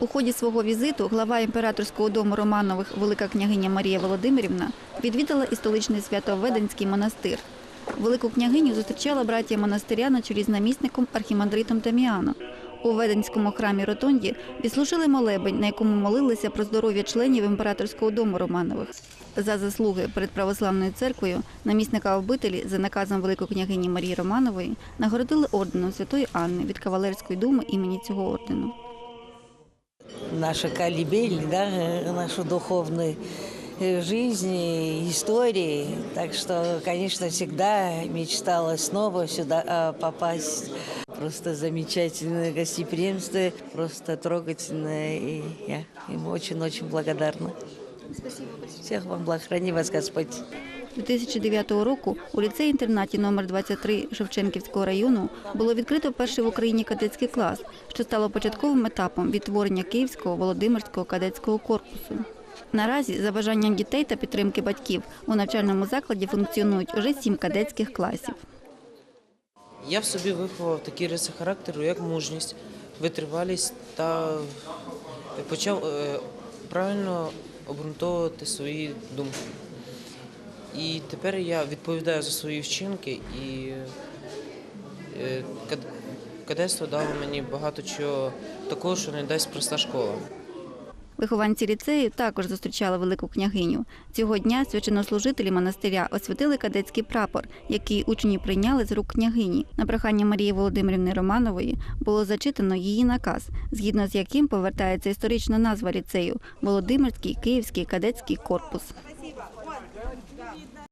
У ході свого візиту глава імператорського дому Романових велика княгиня Марія Володимирівна відвідала і столичний Свято-Веденський монастир. Велику княгиню зустрічала братія монастиря на чолі з намісником архімандритом Таміано. У Веденському храмі Ротонді відслужили молебень, на якому молилися про здоров'я членів імператорського дому Романових. За заслуги перед православною церквою намісника обителі за наказом великої княгині Марії Романової нагородили орденом Святої Анни від кавалерської думи імені цього ордену. Наша колыбель, да, нашу духовную э, жизнь и истории. Так что, конечно, всегда мечтала снова сюда а, попасть. Просто замечательное гостеприимство, просто трогательное. И я им очень-очень благодарна. Спасибо. Всех вам благ. Храни вас Господь. 2009 року у ліцеї-інтернаті номер 23 Шевченківського району було відкрито перший в Україні кадетський клас, що стало початковим етапом відтворення Київського Володимирського кадетського корпусу. Наразі, за бажанням дітей та підтримки батьків, у навчальному закладі функціонують уже сім кадетських класів. Я в собі виховав такі риси характеру, як мужність, витривалість та почав е, правильно обґрунтовувати свої думки. І тепер я відповідаю за свої вчинки, і е, кадетство дало мені багато чого такого, що не дасть проста школа. Вихованці ліцею також зустрічали велику княгиню. Цього дня священнослужителі монастиря освятили кадетський прапор, який учні прийняли з рук княгині. На прохання Марії Володимирівни Романової було зачитано її наказ, згідно з яким повертається історична назва ліцею Володимирський Київський кадетський корпус.